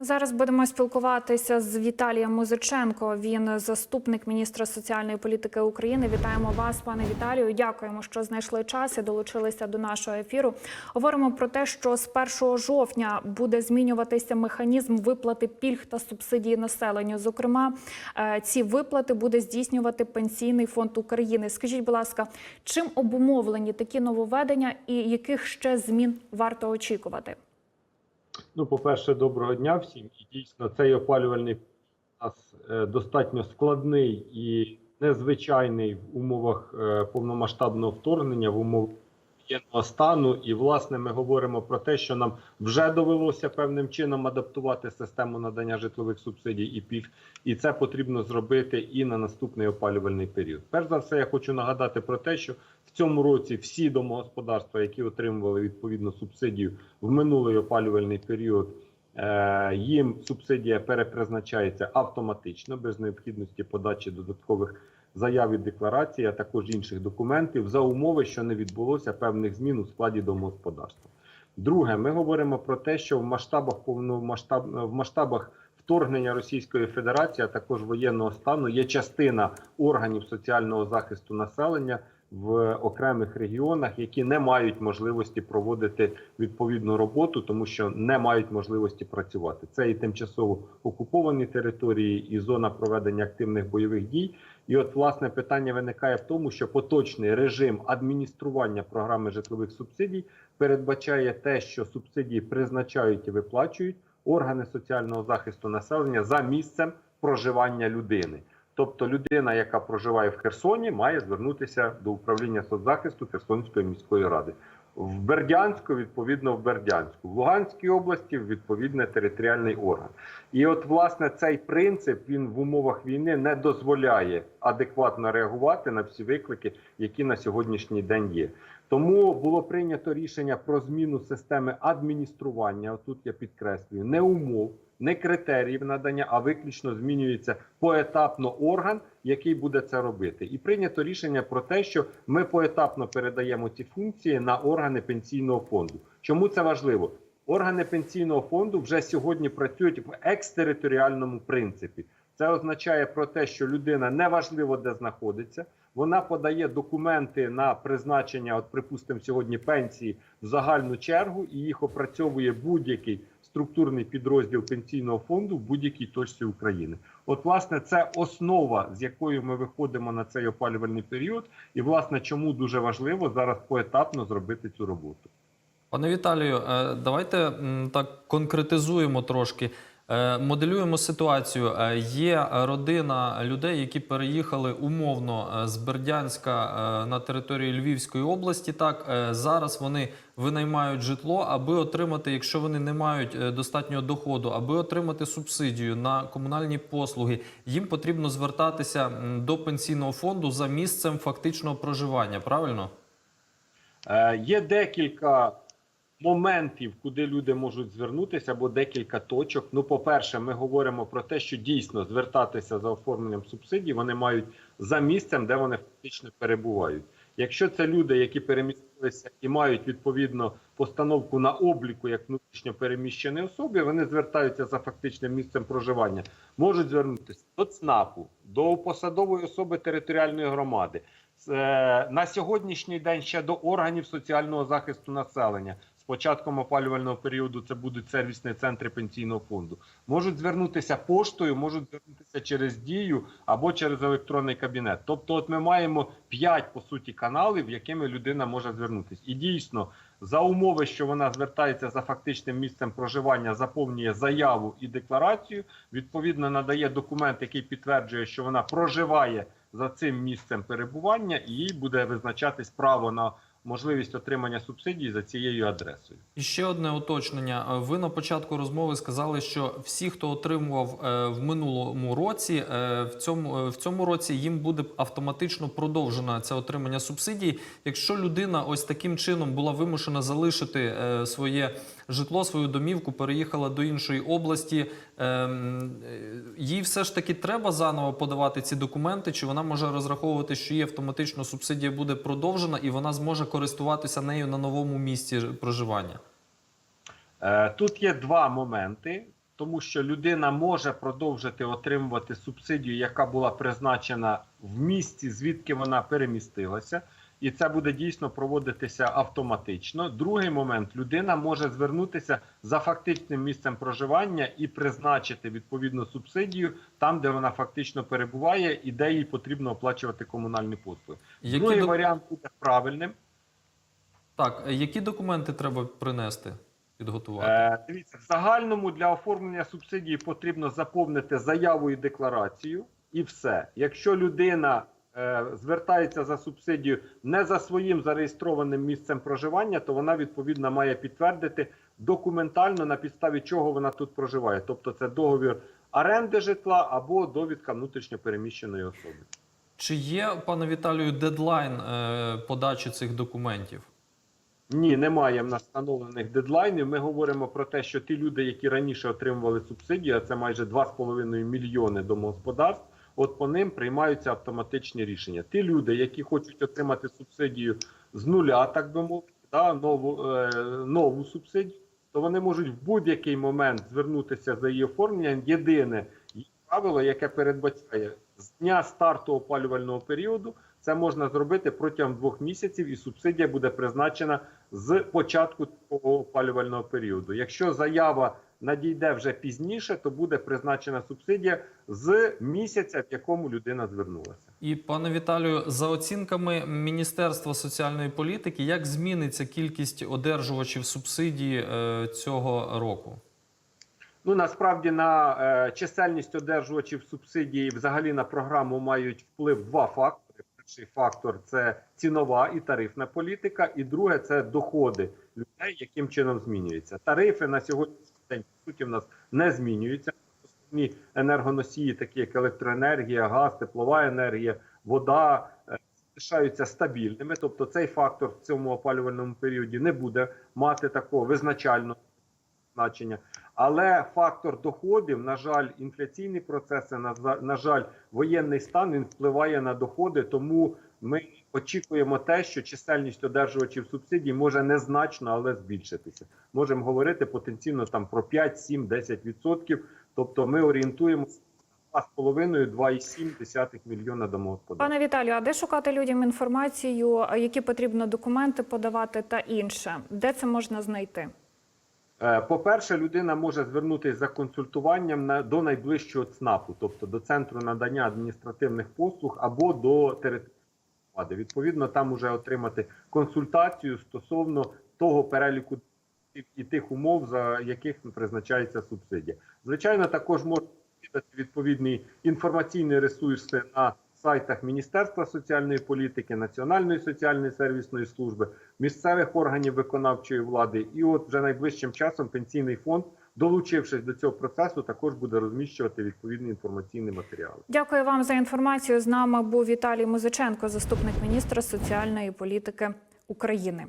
Зараз будемо спілкуватися з Віталієм Музиченко. Він заступник міністра соціальної політики України. Вітаємо вас, пане Віталію. Дякуємо, що знайшли час і долучилися до нашого ефіру. Говоримо про те, що з 1 жовтня буде змінюватися механізм виплати пільг та субсидій населенню. Зокрема, е, ці виплати буде здійснювати пенсійний фонд України. Скажіть, будь ласка, чим обумовлені такі нововведення і яких ще змін варто очікувати? Ну, по-перше, доброго дня всім. І дійсно, цей опалювальний нас е, достатньо складний і незвичайний в умовах е, повномасштабного вторгнення, в умовах воєнного стану. І, власне, ми говоримо про те, що нам вже довелося певним чином адаптувати систему надання житлових субсидій і пільг, і це потрібно зробити і на наступний опалювальний період. Перш за все, я хочу нагадати про те, що в цьому році всі домогосподарства, які отримували відповідну субсидію в минулий опалювальний період, їм субсидія перепризначається автоматично без необхідності подачі додаткових заяв і декларацій, а також інших документів за умови, що не відбулося певних змін у складі домогосподарства. Друге, ми говоримо про те, що в масштабах повномасштаб в масштабах вторгнення Російської Федерації, а також воєнного стану, є частина органів соціального захисту населення в окремих регіонах, які не мають можливості проводити відповідну роботу, тому що не мають можливості працювати. Це і тимчасово окуповані території, і зона проведення активних бойових дій. І от власне питання виникає в тому, що поточний режим адміністрування програми житлових субсидій передбачає те, що субсидії призначають і виплачують органи соціального захисту населення за місцем проживання людини. Тобто людина, яка проживає в Херсоні, має звернутися до управління соцзахисту Херсонської міської ради. В Бердянську, відповідно, в Бердянську, в Луганській області відповідне територіальний орган. І от, власне, цей принцип він в умовах війни не дозволяє адекватно реагувати на всі виклики, які на сьогоднішній день є. Тому було прийнято рішення про зміну системи адміністрування. Отут я підкреслюю, не умов, не критеріїв надання, а виключно змінюється поетапно орган, який буде це робити. І прийнято рішення про те, що ми поетапно передаємо ці функції на органи пенсійного фонду. Чому це важливо? Органи пенсійного фонду вже сьогодні працюють в екстериторіальному принципі. Це означає про те, що людина неважливо де знаходиться, вона подає документи на призначення, от припустимо, сьогодні пенсії в загальну чергу, і їх опрацьовує будь-який структурний підрозділ пенсійного фонду в будь-якій точці України. От, власне, це основа, з якою ми виходимо на цей опалювальний період, і власне чому дуже важливо зараз поетапно зробити цю роботу. Пане Віталію, е, давайте так конкретизуємо трошки. Е, Моделюємо ситуацію. Е, Є родина людей, які переїхали умовно е, з Бердянська на територію Львівської області. Так зараз вони винаймають житло, аби отримати, якщо вони не мають достатнього доходу, аби отримати субсидію на комунальні послуги. Їм потрібно звертатися до пенсійного фонду за місцем фактичного проживання. Правильно? Є декілька моментів, куди люди можуть звернутися, або декілька точок. Ну, по-перше, ми говоримо про те, що дійсно звертатися за оформленням субсидій вони мають за місцем, де вони фактично перебувають. Якщо це люди, які перемістилися і мають відповідно постановку на обліку як внутрішньо переміщені особи, вони звертаються за фактичним місцем проживання, можуть звернутися до ЦНАПу, до посадової особи територіальної громади. Е, на сьогоднішній день ще до органів соціального захисту населення. Початком опалювального періоду це будуть сервісні центри пенсійного фонду. Можуть звернутися поштою, можуть звернутися через дію або через електронний кабінет. Тобто, от ми маємо п'ять по суті каналів, якими людина може звернутися. І дійсно, за умови, що вона звертається за фактичним місцем проживання, заповнює заяву і декларацію. Відповідно, надає документ, який підтверджує, що вона проживає за цим місцем перебування, і їй буде визначатись право на можливість отримання субсидій за цією адресою. І ще одне уточнення. Е, Ви на початку розмови сказали, що всі, хто отримував е, в минулому році, е, в цьому в цьому році їм буде автоматично продовжено це отримання субсидій. Якщо людина ось таким чином була вимушена залишити своє житло, свою домівку, переїхала до іншої області, е, м, е, їй все ж таки треба заново подавати ці документи, чи вона може розраховувати, що їй автоматично субсидія буде продовжена, і вона зможе користуватися нею на новому місці проживання. Е, Тут є два моменти. тому що людина може продовжити отримувати субсидію, яка була призначена в місті, звідки вона перемістилася, і це буде дійсно проводитися автоматично. Другий момент людина може звернутися за фактичним місцем проживання і призначити відповідну субсидію там, де вона фактично перебуває, і де їй потрібно оплачувати комунальні послуги. Які Другий док- варіант буде правильним. Так, е, які документи треба принести, підготувати? Е, дивіться, в загальному для оформлення субсидії потрібно заповнити заяву і декларацію, і все. Якщо людина звертається за субсидію не за своїм зареєстрованим місцем проживання, то вона відповідно має підтвердити документально на підставі чого вона тут проживає. Тобто це договір оренди житла або довідка внутрішньопереміщеної особи. Чи є, пане Віталію, дедлайн е, подачі цих документів? Ні, немає в нас встановлених дедлайнів. Ми говоримо про те, що ті люди, які раніше отримували субсидії, а це майже 2,5 мільйони домогосподарств, от по ним приймаються автоматичні рішення. Ті люди, які хочуть отримати субсидію з нуля, так би мовити, да, нову, е, нову субсидію, то вони можуть в будь-який момент звернутися за її оформленням. Єдине правило, яке передбачає з дня старту опалювального періоду. Це можна зробити протягом двох місяців, і субсидія буде призначена з початку такого опалювального періоду. Якщо заява надійде вже пізніше, то буде призначена субсидія з місяця, в якому людина звернулася. І пане Віталію, за оцінками Міністерства соціальної політики, як зміниться кількість одержувачів субсидії е, цього року? Ну насправді на е, чисельність одержувачів субсидії взагалі на програму мають вплив два фактори. Перший фактор це цінова і тарифна політика, і друге це доходи людей, яким чином змінюються. Тарифи на сьогоднішній день по суті в нас не змінюються. Основні енергоносії, такі як електроенергія, газ, теплова енергія, вода. е, Лишаються стабільними, тобто цей фактор в цьому опалювальному періоді не буде мати такого визначального значення. Але фактор доходів, на жаль, інфляційні процеси, на, на жаль, воєнний стан він впливає на доходи. Тому ми очікуємо те, що чисельність одержувачів субсидій може незначно, але збільшитися. Можемо говорити потенційно там про 5, 7, 10 відсотків. Тобто ми орієнтуємося на 2,5-2,7 мільйона домогосподарств. Пане Віталію, а де шукати людям інформацію, які потрібно документи подавати та інше? Де це можна знайти? Е, По-перше, людина може звернутися за консультуванням до найближчого ЦНАПу, тобто до центру надання адміністративних послуг або до територіальної громади. Відповідно, там уже отримати консультацію стосовно того переліку і тих умов, за яких призначається субсидія. Звичайно, також можна відвідати відповідні інформаційні ресурси на сайтах Міністерства соціальної політики, Національної соціальної сервісної служби, місцевих органів виконавчої влади. І от вже найближчим часом пенсійний фонд, долучившись до цього процесу, також буде розміщувати відповідні інформаційні матеріали. Дякую вам за інформацію. З нами був Віталій Музиченко, заступник міністра соціальної політики України.